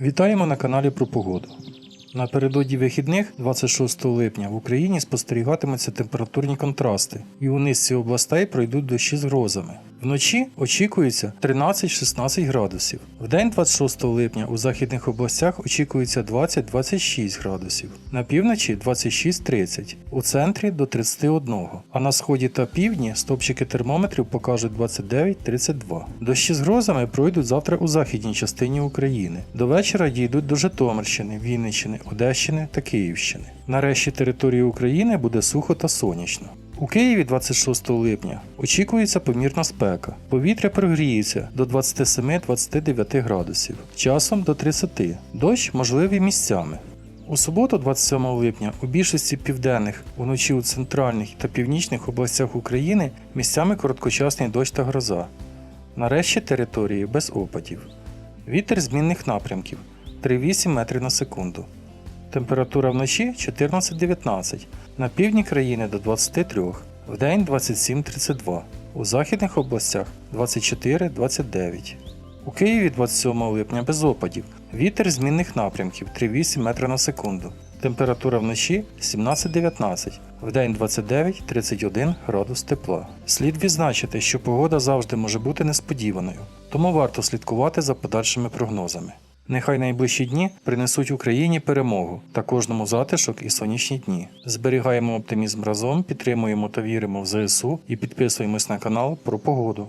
Вітаємо на каналі про погоду. Напередодні вихідних, 26 липня, в Україні спостерігатимуться температурні контрасти, і у низці областей пройдуть дощі з грозами. Вночі очікується 13-16 градусів. Вдень 26 липня у західних областях очікується 20-26 градусів, на півночі 26-30, у центрі до 31, а на сході та півдні стопчики термометрів покажуть 29-32. Дощі з грозами пройдуть завтра у західній частині України. До вечора дійдуть до Житомирщини, Вінниччини, Одещини та Київщини. Нарешті території України буде сухо та сонячно. У Києві 26 липня очікується помірна спека. Повітря прогріється до 27-29 градусів, часом до 30. Дощ можливий місцями. У суботу, 27 липня, у більшості південних, уночі у центральних та північних областях України місцями короткочасний дощ та гроза. Нарешті території без опадів. Вітер змінних напрямків 3,8 метрів на секунду. Температура вночі 14-19, на півдні країни до 23, вдень 27-32, у західних областях 24-29. У Києві 27 липня без опадів, вітер змінних напрямків 3,8 метра на секунду. Температура вночі 17-19, вдень 29-31 градус тепла. Слід відзначити, що погода завжди може бути несподіваною, тому варто слідкувати за подальшими прогнозами. Нехай найближчі дні принесуть Україні перемогу та кожному затишок і сонячні дні. Зберігаємо оптимізм разом, підтримуємо та віримо в ЗСУ і підписуємось на канал про погоду.